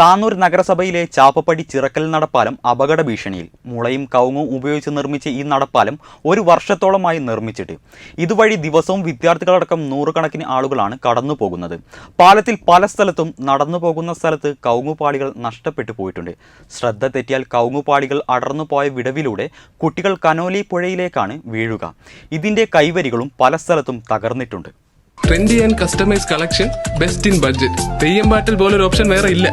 Tanur നഗരസഭയിലെ ചാപ്പപ്പടി ചിറക്കൽ നടപ്പാലം അപകട ഭീഷണിയിൽ. മുളയും കവുങ്ങും ഉപയോഗിച്ച് നിർമ്മിച്ച ഈ നടപ്പാലം ഒരു വർഷത്തോളമായി നിർമ്മിച്ചിട്ട്. ഇതുവഴി ദിവസവും വിദ്യാർത്ഥികളടക്കം നൂറുകണക്കിന് ആളുകളാണ് കടന്നു പോകുന്നത് പാലത്തിൽ പല സ്ഥലത്തും നടന്നു പോകുന്ന സ്ഥലത്ത് കവുങ്ങുപാളികൾ നഷ്ടപ്പെട്ടു പോയിട്ടുണ്ട്. ശ്രദ്ധ തെറ്റിയാൽ കവുങ്ങുപാളികൾ അടർന്നു പോയ വിടവിലൂടെ കുട്ടികൾ കനോലി പുഴയിലേക്കാണ് വീഴുക. ഇതിന്റെ കൈവരികളും പല സ്ഥലത്തും തകർന്നിട്ടുണ്ട്. Trendy and customise collection best in budget Theyyam പാട്ടിൽ പോലൊരു ഓപ്ഷൻ വേറെ ഇല്ല.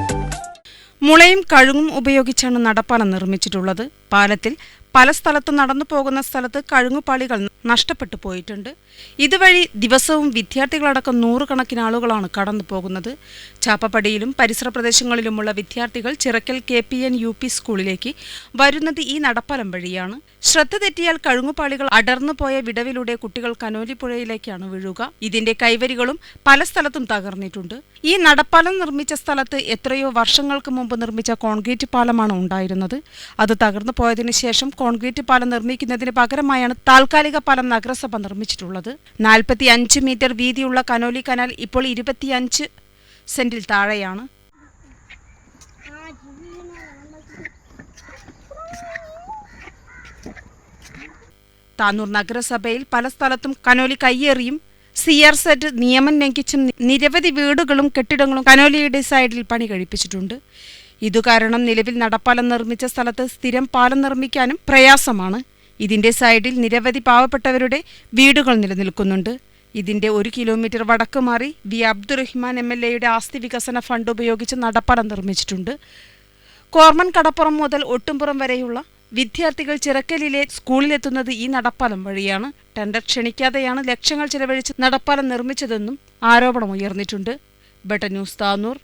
മുളയും കഴുങ്ങും ഉപയോഗിച്ചാണ് നടപ്പാലം നിർമ്മിച്ചിട്ടുള്ളത്. പാലത്തിൽ പല സ്ഥലത്തും നടന്നു പോകുന്ന സ്ഥലത്ത് കഴുങ്ങുപാളികൾ നഷ്ടപ്പെട്ടു പോയിട്ടുണ്ട്. ഇതുവഴി ദിവസവും വിദ്യാർത്ഥികളടക്കം നൂറുകണക്കിന് ആളുകളാണ് കടന്നു പോകുന്നത്. ചാപ്പപ്പടിയിലും പരിസര പ്രദേശങ്ങളിലുമുള്ള വിദ്യാർത്ഥികൾ Chirakkal K P N U P സ്കൂളിലേക്ക് വരുന്നത് ഈ നടപ്പാലം വഴിയാണ്. ശ്രദ്ധ തെറ്റിയാൽ കഴുങ്ങുപാളികൾ അടർന്നു പോയ വിടവിലൂടെ കുട്ടികൾ കനോലിപ്പുഴയിലേക്കാണ് വീഴുക. ഇതിന്റെ കൈവരികളും പല സ്ഥലത്തും തകർന്നിട്ടുണ്ട്. ഈ നടപ്പാലം നിർമ്മിച്ച സ്ഥലത്ത് എത്രയോ വർഷങ്ങൾക്ക് മുമ്പ് നിർമ്മിച്ച കോൺക്രീറ്റ് പാലമാണ് ഉണ്ടായിരുന്നത്. അത് തകർന്നു പോയതിനു ശേഷം കോൺക്രീറ്റ് പാലം നിർമ്മിക്കുന്നതിന് പകരമായാണ് താൽക്കാലിക പാലം നഗരസഭ നിർമ്മിച്ചിട്ടുള്ളത്. നാൽപ്പത്തി അഞ്ച് മീറ്റർ വീതിയുള്ള കനോലി കനാൽ ഇപ്പോൾ ഇരുപത്തിയഞ്ച് സെന്റിൽ താഴെയാണ്. താനൂർ നഗരസഭയിൽ പല സ്ഥലത്തും കനോലി കയ്യേറിയും സി ആർ സെറ്റ് നിയമം ലംഘിച്ചും നിരവധി വീടുകളും കെട്ടിടങ്ങളും കനോലിയുടെ സൈഡിൽ പണി കഴിപ്പിച്ചിട്ടുണ്ട് ഇതുകാരണം നിലവിൽ നടപ്പാലം നിർമ്മിച്ച സ്ഥലത്ത് സ്ഥിരം പാലം നിർമ്മിക്കാനും പ്രയാസമാണ്. ഇതിന്റെ സൈഡിൽ നിരവധി പാവപ്പെട്ടവരുടെ വീടുകൾ നിലനിൽക്കുന്നുണ്ട്. ഇതിന്റെ ഒരു കിലോമീറ്റർ വടക്ക് മാറി വി. അബ്ദുറഹ്മാൻ എം എൽ എയുടെ ആസ്തി വികസന ഫണ്ട് ഉപയോഗിച്ച് നടപ്പാലം നിർമ്മിച്ചിട്ടുണ്ട്. കോർമൻ കടപ്പുറം മുതൽ ഒട്ടുംപുറം വരെയുള്ള വിദ്യാർത്ഥികൾ ചിറക്കലിലെ സ്കൂളിലെത്തുന്നത് ഈ നടപ്പാലം വഴിയാണ്. ടെൻഡർ ക്ഷണിക്കാതെയാണ് ലക്ഷങ്ങൾ ചെലവഴിച്ച് നടപ്പാലം നിർമ്മിച്ചതെന്നും ആരോപണം ഉയർന്നിട്ടുണ്ട് ന്യൂസ് താനൂർ.